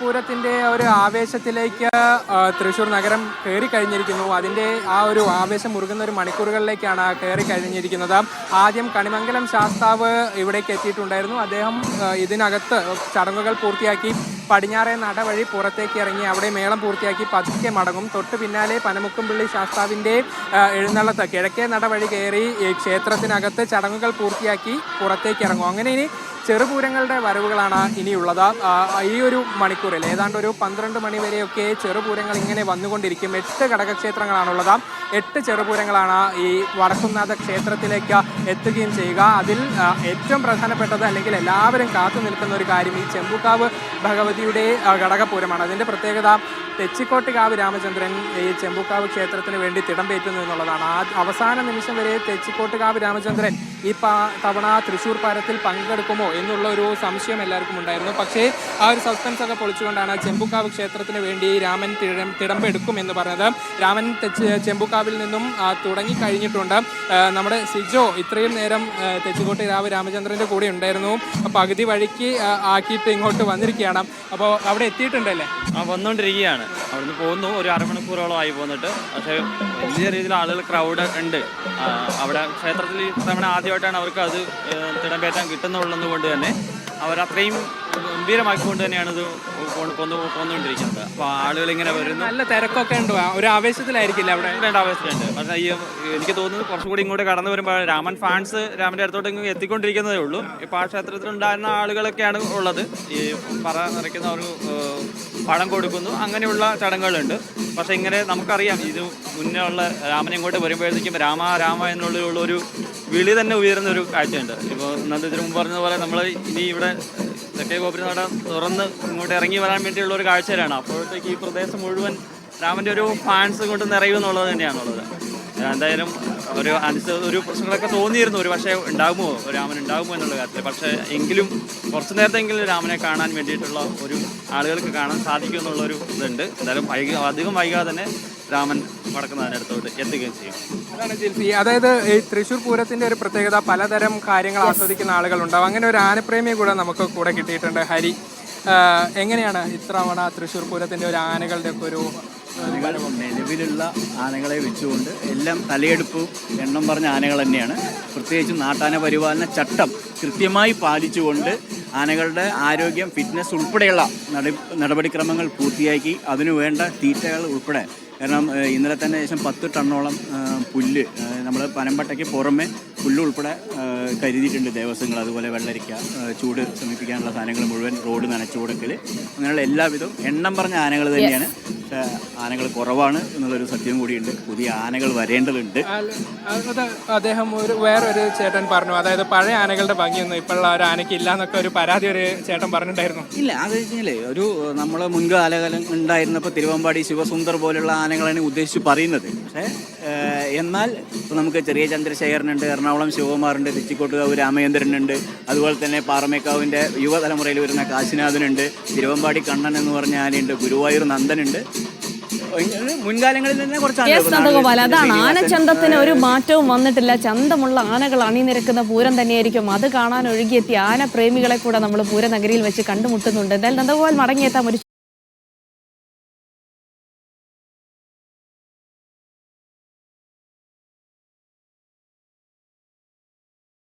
പൂരത്തിന്റെ ഒരു ആവേശത്തിലേക്ക് തൃശ്ശൂർ നഗരം കയറി കഴിഞ്ഞിരിക്കുന്നു. അതിന്റെ ആ ഒരു ആവേശം മുറുകുന്ന ഒരു മണിക്കൂറുകളിലേക്കാണ് കയറി കഴിഞ്ഞിരിക്കുന്നത്. ആദ്യം കണിമംഗലം ശാസ്താവ് ഇവിടേക്ക് എത്തിയിട്ടുണ്ടായിരുന്നു. അദ്ദേഹം ഇതിനകത്ത് ചടങ്ങുകൾ പൂർത്തിയാക്കി പടിഞ്ഞാറേ നട വഴി പുറത്തേക്ക് ഇറങ്ങി അവിടെ മേളം പൂർത്തിയാക്കി പതുക്കെ മടങ്ങും. തൊട്ട് പിന്നാലെ പനമുക്കുംപള്ളി ശാസ്താവിന്റെ ആ, എഴുന്നള്ളത്ത് കിഴക്കേ നട വഴി കയറി ക്ഷേത്രത്തിനകത്ത് ചടങ്ങുകൾ പൂർത്തിയാക്കി പുറത്തേക്ക് ഇറങ്ങും. അങ്ങനെ ഇനി ചെറുപൂരങ്ങളുടെ വരവുകളാണ് ഇനിയുള്ളത്. ഈ ഒരു മണിക്കൂറിൽ ഏതാണ്ട് ഒരു പന്ത്രണ്ട് മണി വരെയൊക്കെ ചെറുപൂരങ്ങൾ ഇങ്ങനെ വന്നുകൊണ്ടിരിക്കും. എട്ട് ഘടകക്ഷേത്രങ്ങളാണുള്ളത്. എട്ട് ചെറുപൂരങ്ങളാണ് ഈ വടക്കുംനാഥ ക്ഷേത്രത്തിലേക്ക് എത്തുകയും ചെയ്യുക. അതിൽ ഏറ്റവും പ്രധാനപ്പെട്ടത് അല്ലെങ്കിൽ എല്ലാവരും കാത്തു നിൽക്കുന്ന ഒരു കാര്യം ഈ ചെമ്പുക്കാവ് ഭഗവതിയുടെ ഘടകപൂരമാണ്. അതിന്റെ പ്രത്യേകത തെച്ചിക്കോട്ടുകാവ് രാമചന്ദ്രൻ ഈ ചെമ്പുക്കാവ് ക്ഷേത്രത്തിന് വേണ്ടി തിടമ്പേറ്റുന്നു എന്നുള്ളതാണ്. ആ അവസാന നിമിഷം വരെ തെച്ചിക്കോട്ടുകാവ് രാമചന്ദ്രൻ ഈ തവണ തൃശ്ശൂർ പാരത്തിൽ പങ്കെടുക്കുമോ എന്നുള്ള ഒരു സംശയം എല്ലാവർക്കും ഉണ്ടായിരുന്നു. പക്ഷേ ആ ഒരു സസ്പെൻസ് ഒക്കെ പൊളിച്ചുകൊണ്ടാണ് ചെമ്പുക്കാവ് ക്ഷേത്രത്തിന് വേണ്ടി രാമൻ തിടം തിടമ്പെടുക്കും എന്ന് പറഞ്ഞത്. രാമൻ ചെമ്പുക്കാവിൽ നിന്നും തുടങ്ങി കഴിഞ്ഞിട്ടുണ്ട് നമ്മുടെ സിജോ ഇത്രയും നേരം തെച്ചിക്കോട്ട് രാവ് രാമചന്ദ്രന്റെ കൂടെ ഉണ്ടായിരുന്നു. പകുതി വഴിക്ക് ആക്കിയിട്ട് ഇങ്ങോട്ട് വന്നിരിക്കുകയാണ്. അപ്പോൾ അവിടെ എത്തിയിട്ടുണ്ടല്ലേ? വന്നുകൊണ്ടിരിക്കുകയാണ് അവിടുന്ന് പോകുന്നു. ഒരു അരമണിക്കൂറോളം ആയി പോന്നിട്ട്. പക്ഷേ വലിയ രീതിയിൽ ആളുകൾ ക്രൗഡ് ഉണ്ട്. അവിടെ ക്ഷേത്രത്തിൽ തവണ ആദ്യമായിട്ടാണ് അവർക്ക് അത് തിടമ്പേറ്റാൻ കിട്ടുന്നുള്ളത് കൊണ്ട് തന്നെ. അവരത്രയും ഗംഭീരമാക്കിക്കൊണ്ട് തന്നെയാണ് ഇത് കൊണ്ടു കൊന്നു പോന്നുകൊണ്ടിരിക്കുന്നത് അപ്പോൾ ആളുകൾ ഇങ്ങനെ വരുന്നു. നല്ല തിരക്കൊക്കെ ഉണ്ട്. ഒരു ആവേശത്തിലായിരിക്കില്ല അവിടെ? രണ്ട് ആവേശത്തിലുണ്ട്. പക്ഷേ ഈ എനിക്ക് തോന്നുന്നത് കുറച്ചുകൂടി ഇങ്ങോട്ട് കടന്നു വരുമ്പോൾ രാമൻ ഫാൻസ് രാമന്റെ അടുത്തോട്ട് എത്തിക്കൊണ്ടിരിക്കുന്നതേ ഉള്ളൂ. ഇപ്പോൾ ആ ക്ഷേത്രത്തിൽ ഉണ്ടായിരുന്ന ആളുകളൊക്കെയാണ് ഉള്ളത്. ഈ പറ നിറയ്ക്കുന്ന ഒരു പണം പഴം കൊടുക്കുന്നു. അങ്ങനെയുള്ള ചടങ്ങുകളുണ്ട്. പക്ഷേ ഇങ്ങനെ നമുക്കറിയാം ഇത് മുന്നേ ഉള്ള രാമൻ ഇങ്ങോട്ട് വരുമ്പോഴത്തേക്കും രാമ രാമ എന്നുള്ള ഒരു വിളി തന്നെ ഉയരുന്ന ഒരു കാഴ്ചയുണ്ട്. ഇപ്പോൾ ഇന്നത്തെ ഇതിനു മുമ്പ് പറഞ്ഞതുപോലെ നമ്മൾ ഇനി ഇവിടെ തെക്കേ ഗോപുരം നട തുറന്ന് ഇങ്ങോട്ട് ഇറങ്ങി വരാൻ വേണ്ടിയുള്ള ഒരു കാഴ്ചയിലാണ്. അപ്പോഴത്തേക്ക് ഈ പ്രദേശം മുഴുവൻ രാമന്റെ ഒരു ഫാൻസ് കൊണ്ട് നിറയുമെന്നുള്ളത് തന്നെയാണുള്ളത്. എന്തായാലും ഒരു അനുസ ഒരു പ്രശ്നങ്ങളൊക്കെ തോന്നിയിരുന്നു. ഒരു പക്ഷേ ഉണ്ടാകുമോ? രാമൻ ഉണ്ടാകുമോ എന്നുള്ള കാര്യത്തിൽ. പക്ഷേ എങ്കിലും കുറച്ച് നേരത്തെങ്കിലും രാമനെ കാണാൻ വേണ്ടിയിട്ടുള്ള ഒരു ആളുകൾക്ക് കാണാൻ സാധിക്കും എന്നുള്ളൊരു ഇതുണ്ട്. എന്തായാലും വൈകി അധികം വൈകാതെ തന്നെ രാമൻ വടക്കുന്നതിനടുത്തോട്ട് എത്തുകയും ചെയ്യും. അതാണ് ജിൽസി. അതായത് ഈ തൃശ്ശൂർ പൂരത്തിന്റെ ഒരു പ്രത്യേകത പലതരം കാര്യങ്ങൾ ആസ്വദിക്കുന്ന ആളുകളുണ്ടാവും. അങ്ങനെ ഒരു ആനപ്രേമിയെ കൂടെ നമുക്ക് കൂടെ കിട്ടിയിട്ടുണ്ട് ഹരി. എങ്ങനെയാണ് ഇത്തവണ തൃശ്ശൂർ പൂരത്തിന്റെ ഒരു ആനകളുടെ ഒക്കെ ഒരു ആനകൾ നിലവിലുള്ള ആനകളെ വെച്ചുകൊണ്ട് എല്ലാം തലയെടുപ്പ് എണ്ണം പറഞ്ഞ ആനകൾ തന്നെയാണ്. പ്രത്യേകിച്ച് നാട്ടാന പരിപാലന ചട്ടം കൃത്യമായി പാലിച്ചുകൊണ്ട് ആനകളുടെ ആരോഗ്യം ഫിറ്റ്നസ് ഉൾപ്പെടെയുള്ള നടപടിക്രമങ്ങൾ പൂർത്തിയാക്കി അതിനു വേണ്ട തീറ്റകൾ ഉൾപ്പെടെ കാരണം ഇന്നലെ തന്നെ ഏകദേശം പത്ത് ടണ്ണോളം പുല്ല് നമ്മൾ പനമ്പട്ടയ്ക്ക് പുറമെ പുല്ല് ഉൾപ്പെടെ കരുതിയിട്ടുണ്ട് ദേവസ്വങ്ങൾ. അതുപോലെ വെള്ളരിക്ക ചൂട് ശമിപ്പിക്കാനുള്ള സാധനങ്ങൾ മുഴുവൻ റോഡ് നനച്ചു കൊടുക്കൽ അങ്ങനെയുള്ള എല്ലാവിധവും എണ്ണം പറഞ്ഞ ആനകൾ തന്നെയാണ്. പക്ഷേ ആനകൾ കുറവാണ് എന്നുള്ളൊരു സത്യം കൂടിയുണ്ട്. പുതിയ ആനകൾ വരേണ്ടതുണ്ട്. അത് അദ്ദേഹം ഒരു വേറൊരു ചേട്ടൻ പറഞ്ഞു. അതായത് പഴയ ആനകളുടെ ഭംഗിയൊന്നും ഇപ്പോഴുള്ള ഒരു ആനയ്ക്ക് ഇല്ല എന്നൊക്കെ ഒരു പരാതി ഒരു ചേട്ടൻ പറഞ്ഞിട്ടുണ്ടായിരുന്നു. ഇല്ല അത് കഴിഞ്ഞാലേ ഒരു നമ്മൾ മുൻകാലകാലം ഉണ്ടായിരുന്നപ്പോൾ തിരുവമ്പാടി ശിവസുന്ദർ പോലുള്ള ആനകളാണ് ഉദ്ദേശിച്ച് പറയുന്നത്. പക്ഷേ എന്നാൽ ഇപ്പോൾ നമുക്ക് ചെറിയ ചന്ദ്രശേഖരനുണ്ട് എറണാകുളം ശിവകുമാറുണ്ട് തിച്ചിക്കോട്ടുകാവ് രാമചന്ദ്രനുണ്ട് അതുപോലെ തന്നെ പാറമേക്കാവിന്റെ യുവതലമുറയിൽ വരുന്ന കാശിനാഥനുണ്ട് തിരുവമ്പാടി കണ്ണൻ എന്ന് പറഞ്ഞ ആനയുണ്ട് ഗുരുവായൂർ നന്ദനുണ്ട്. മുൻകാലങ്ങളിൽ തന്നെ കുറച്ച് നന്ദഗോപാൽ അതാണ് ആനച്ചന്തത്തിന് ഒരു മാറ്റവും വന്നിട്ടില്ല. ചന്തമുള്ള ആനകൾ അണിനിരക്കുന്ന പൂരം തന്നെയായിരിക്കും. അത് കാണാൻ ഒഴുകിയെത്തിയ ആന പ്രേമികളെ കൂടെ നമ്മൾ പൂരനഗരിയിൽ വെച്ച് കണ്ടുമുട്ടുന്നുണ്ട്. എന്തായാലും നന്ദഗോപാൽ മടങ്ങിയെത്താൻ ഒരു